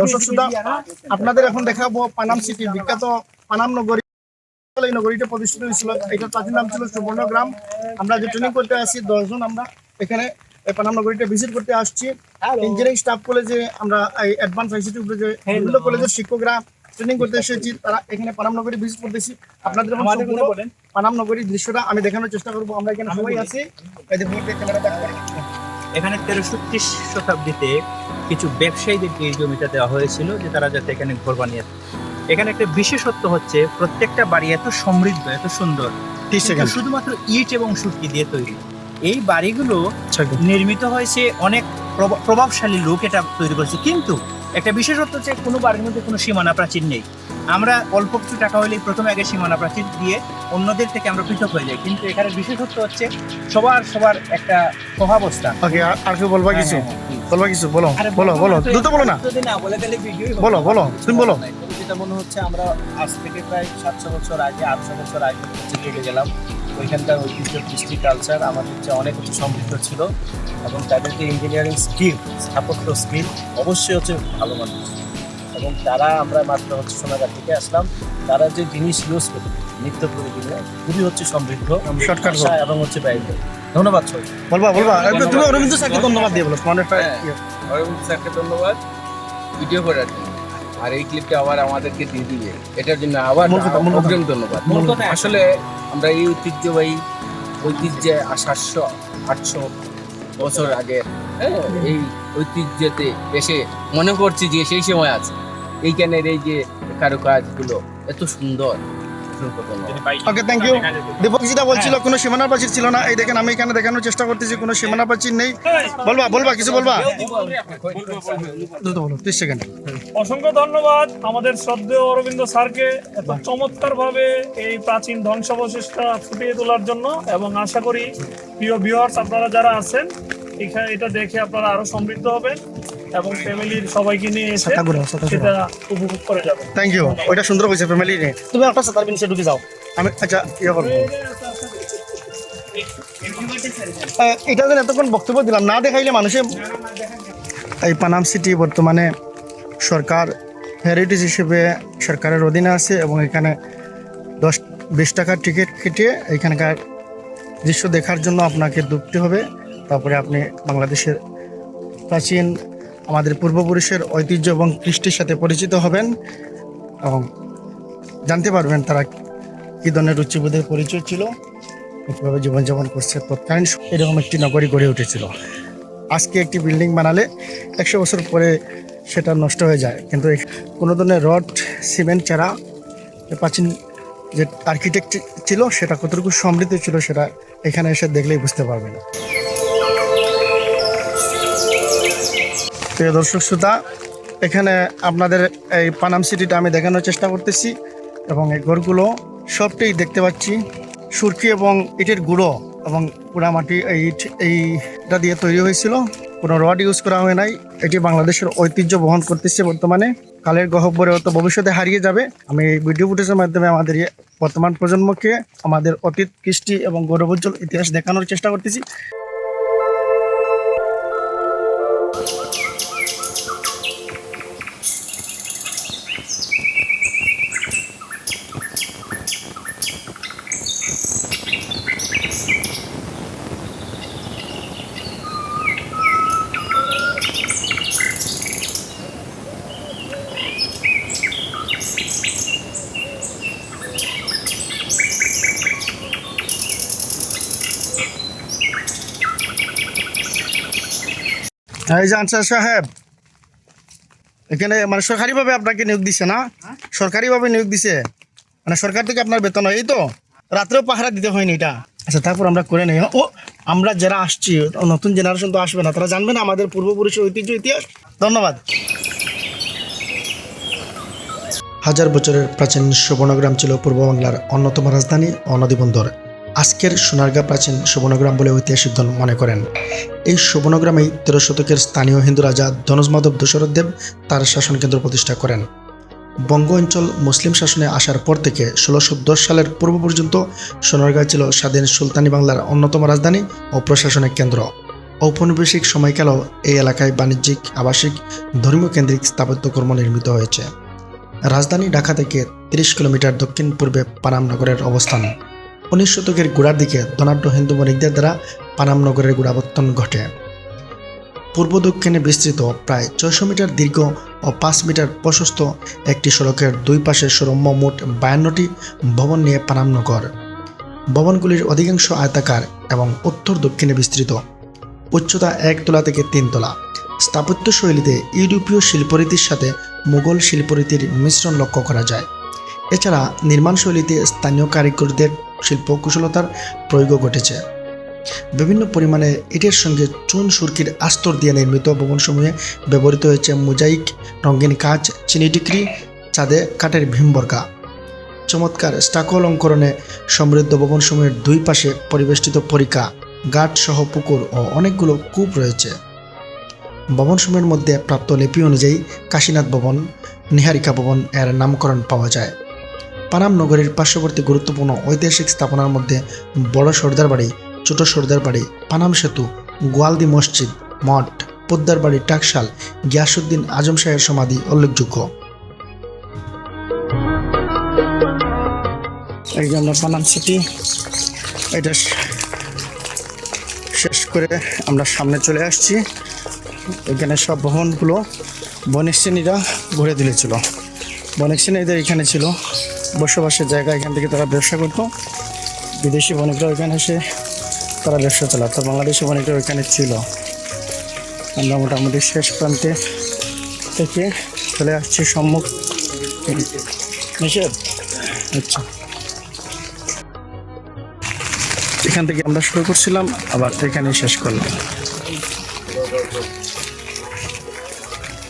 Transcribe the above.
দর্শক শ্রোতা আপনাদের এখন দেখাবো পানাম সিটি বিখ্যাত পানাম নগরী। এই প্রতিষ্ঠিত হয়েছিল এটার প্রাচীন নাম ছিল সুবর্ণগ্রাম আমরা যে ট্রেনিং করতে আসছি দশজন আমরা এখানে এই পানাম নগরীটা ভিজিট করতে আসছি। ইঞ্জিনিয়ারিং স্টাফ কলেজে আমরা এই অ্যাডভান্স আইসিটি যে বিভিন্ন কলেজের শিক্ষকরা ট্রেনিং করতে এসেছি তারা এখানে পানাম নগরী ভিজিট করতেছি আপনাদের পানাম নগরীর দৃশ্যটা আমি দেখানোর চেষ্টা করব। আমরা এখানে সবাই আছি। ক্যামেরা ব্যাক তেরোশো এখানে তেরোষট্টি শতাব্দীতে কিছু ব্যবসায়ীদেরকে এই জমিটা দেওয়া হয়েছিল যে তারা যাতে এখানে ঘর বানিয়ে। এখানে একটা বিশেষত্ব হচ্ছে প্রত্যেকটা বাড়ি এত সমৃদ্ধ এত সুন্দর। তিরিশ শুধুমাত্র ইট এবং সুটকি দিয়ে তৈরি। এই বাড়িগুলো নির্মিত হয়েছে অনেক প্রভা- প্রভাবশালী লোক এটা তৈরি করেছে। কিন্তু একটা বিশেষত্ব হচ্ছে কোনো বাড়ির মধ্যে কোনো সীমানা প্রাচীর নেই। আমরা অল্প কিছু টাকা হলেই প্রথমে আগে সীমানা প্রাচীর দিয়ে অন্যদের থেকে আমরা পৃথক হয়ে যাই। কিন্তু এখানে বিশেষত্ব হচ্ছে সবার সবার একটা সহাবস্থা ওকে আর কি বলবা কিছু? হ্যাঁ, হ্যাঁ, বলবা কিছু? বলো বলো বলো দ্রুত বলো না। যদি না বলে তাহলে বলো বলো তুমি বলো। যেটা মনে হচ্ছে আমরা আজ থেকে প্রায় সাতশো বছর আগে আটশো বছর আগে চলে গেলাম। ওইখানকার ঐতিহ্য কৃষ্টি কালচার আমাদের যে অনেক হচ্ছে সমৃদ্ধ ছিল এবং তাদের যে ইঞ্জিনিয়ারিং স্কিল স্থাপত্য স্কিল অবশ্যই হচ্ছে ভালো মানুষ এবং তারা আমরা মাত্র হচ্ছে সোনাগার থেকে আসলাম। তারা যে জিনিস ইউজ করে নিত্য প্রয়োজনীয় খুবই হচ্ছে সমৃদ্ধ এবং হচ্ছে ব্যয়বহুল ধন্যবাদ সবাই বলবা বলবা। একটু তুমি অরবিন্দ স্যারকে ধন্যবাদ দিয়ে বলো হ্যাঁ। অরবিন্দ স্যারকে ধন্যবাদ। ভিডিও জন্য। আর এই ক্লিপটা আবার আমাদেরকে দিয়ে দিবে এটার জন্য আবার। অগ্রিম ধন্যবাদ আসলে আমরা এই ঐতিহ্যবাহী ঐতিহ্যে সাতশো আটশো বছর আগে হ্যাঁ, এই ঐতিহ্যতে এসে মনে করছি যে সেই সময় আছে এইখানের এই যে কারুকাজগুলো এত সুন্দর। ওকে থ্যাংক ইউ দীপক বলছিল, কোনো সীমানা প্রাচীর ছিল না। এই দেখেন, আমি এখানে দেখানোর চেষ্টা করতেছি, কোনো সীমানা প্রাচীর নেই। বলবা বলবা, কিছু বলবা? বলো, ত্রিশ সেকেন্ড। অসংখ্য ধন্যবাদ আমাদের শ্রদ্ধেয় অরবিন্দ স্যারকে এত চমৎকার ভাবে এই প্রাচীন ধ্বংসাবশেষটা ফুটিয়ে তোলার জন্য এবং আশা করি প্রিয় ভিউয়ার্স আপনারা যারা আছেন এখানে এটা দেখে আপনারা আরও সমৃদ্ধ হবেন। এবং ফ্যামিলির সবাইকে নিয়ে এসে। সেটা উপভোগ করে যাবেন থ্যাংক ইউ ওইটা সুন্দর হয়েছে ফ্যামিলি নিয়ে তুমি একটা সাতার বিনসে ঢুকে যাও। আমি আচ্ছা ইয়ে করব। এটা যেন এতক্ষণ বক্তব্য দিলাম না দেখাইলে মানুষে এই পানাম সিটি বর্তমানে সরকার হেরিটেজ হিসেবে সরকারের অধীনে আছে এবং এখানে দশ বিশ টাকার টিকিট কেটে এখানকার দৃশ্য দেখার জন্য আপনাকে ঢুকতে হবে। তারপরে আপনি বাংলাদেশের প্রাচীন আমাদের পূর্বপুরুষের ঐতিহ্য এবং কৃষ্টির সাথে পরিচিত হবেন এবং জানতে পারবেন তারা কী ধরনের রুচিবোধের পরিচয় ছিল, কীভাবে জীবনযাপন করছে তৎকালীন এরকম একটি নগরী গড়ে উঠেছিল। আজকে একটি বিল্ডিং বানালে একশো বছর পরে সেটা নষ্ট হয়ে যায়। কিন্তু কোনো ধরনের রড, সিমেন্ট ছাড়া প্রাচীন যে আর্কিটেক্ট ছিল, সেটা কতটুকু সমৃদ্ধ ছিল সেটা এখানে এসে দেখলেই বুঝতে পারবেন। প্রিয় দর্শক শ্রোতা, এখানে আপনাদের এই পানাম সিটিটা আমি দেখানোর চেষ্টা করতেছি এবং এই ঘরগুলো সবটাই দেখতে পাচ্ছি। সুরকি এবং ইটের গুঁড়ো এবং পোড়ামাটি এই ইট, এইটা দিয়ে তৈরি হয়েছিল। কোনো রড ইউজ করা হয় নাই। এটি বাংলাদেশের ঐতিহ্য বহন করতেছে বর্তমানে। কালের গহব্বরে হয়তো ভবিষ্যতে হারিয়ে যাবে। আমি এই ভিডিও ফুটেজের মাধ্যমে আমাদের বর্তমান প্রজন্মকে, আমাদের অতীত কৃষ্টি এবং গৌরবোজ্জ্বল ইতিহাস দেখানোর চেষ্টা করতেছি। এই যে আনসার সাহেব এখানে মানে সরকারিভাবে আপনাকে নিয়োগ দিছে না? সরকারিভাবে নিয়োগ দিছে? মানে সরকার থেকে আপনার বেতন হয় এই তো? রাত্রেও পাহারা দিতে হয়নি এটা। আচ্ছা তারপর আমরা করে নেই ও আমরা যারা আসছি নতুন জেনারেশন তো আসবে না তারা জানবে না আমাদের পূর্বপুরুষের ঐতিহ্য ইতিহাস। ধন্যবাদ। হাজার বছরের প্রাচীন সুবর্ণগ্রাম ছিল পূর্ব বাংলার অন্যতম রাজধানী ও নদীবন্দর আজকের সোনারগাঁ প্রাচীন সুবর্ণগ্রাম বলে ঐতিহাসিকগণ মনে করেন। এই সুবর্ণগ্রামেই তেরো শতকের স্থানীয় হিন্দু রাজা ধনুজ মাধব দশরথ দেব তার শাসন কেন্দ্র প্রতিষ্ঠা করেন। বঙ্গ অঞ্চল মুসলিম শাসনে আসার পর থেকে ষোলোশো দশ সালের পূর্ব পর্যন্ত সোনারগাঁ ছিল স্বাধীন সুলতানি বাংলার অন্যতম রাজধানী ও প্রশাসনিক কেন্দ্র। ঔপনিবেশিক সময়কালেও এই এলাকায় বাণিজ্যিক, আবাসিক, ধর্মীয় কেন্দ্রিক স্থাপত্যকর্ম নির্মিত হয়েছে। রাজধানী ঢাকা থেকে তিরিশ কিলোমিটার দক্ষিণ পূর্বে পানাম নগরের অবস্থান। উনিশ শতকের গোড়ার দিকে ধনাঢ্য হিন্দু বণিকদের দ্বারা পানাম নগরের গোড়াবর্তন ঘটে। পূর্ব দক্ষিণে বিস্তৃত প্রায় ছয়শো মিটার দীর্ঘ ও পাঁচ মিটার প্রশস্ত একটি সড়কের দুই পাশে সুরম্য মোট বায়ান্নটি ভবন নিয়ে পানাম নগর। ভবনগুলির অধিকাংশ আয়তাকার এবং উত্তর দক্ষিণে বিস্তৃত। উচ্চতা এক তলা থেকে তিন তলা। স্থাপত্য শৈলীতে ইউরোপীয় শিল্পরীতির সাথে মুঘল শিল্পরীতির মিশ্রণ লক্ষ্য করা যায়। এছাড়া নির্মাণ শৈলীতে স্থানীয় কারিগরদের শিল্প কুশলতার প্রয়োগ ঘটেছে। বিভিন্ন পরিমাণে ইটের সঙ্গে চুন সুরকির আস্তর দিয়ে নির্মিত ভবনসমূহে ব্যবহৃত হয়েছে মোজাইক, রঙিন কাঁচ, চিনি চিনিটিকরি চাঁদে কাঠের ভীমবর্গা চমৎকার স্টাকো অলঙ্করণে সমৃদ্ধ ভবনসমূহের দুই পাশে পরিবেষ্টিত পরিকা গাঠ সহ পুকুর ও অনেকগুলো কূপ রয়েছে। ভবনসমূহের মধ্যে প্রাপ্ত লিপি অনুযায়ী কাশীনাথ ভবন, নিহারিকা ভবন এর নামকরণ পাওয়া যায়। পানাম নগরীর পার্শ্ববর্তী গুরুত্বপূর্ণ ঐতিহাসিক স্থাপনার মধ্যে বড় সর্দার বাড়ি, ছোট সর্দার বাড়ি, পানাম সেতু, গোয়ালদি মসজিদ, মঠ, পোদ্দার বাড়ি, টাকশাল গিয়াসুদ্দিন আজম শাহের সমাধি উল্লেখযোগ্য। এই যে আমরা পানাম সিটি এটা শেষ করে আমরা সামনে চলে আসছি। এখানে সব ভবনগুলো বণিক শ্রেণীরা ঘুরে দিলেছিল বণিক শ্রেণীদের এখানে ছিল বসবাসের জায়গা, এখান থেকে তারা ব্যবসা করতো। বিদেশি বণিকরা ওইখানে এসে তারা ব্যবসা চালাতো। বাংলাদেশি বণিকরা ওইখানে ছিল। আমরা মোটামুটি শেষ প্রান্তে থেকে চলে আসছি সম্মুখ। আচ্ছা। এখান থেকে আমরা শুরু করছিলাম, আবার এখানেই শেষ করলাম।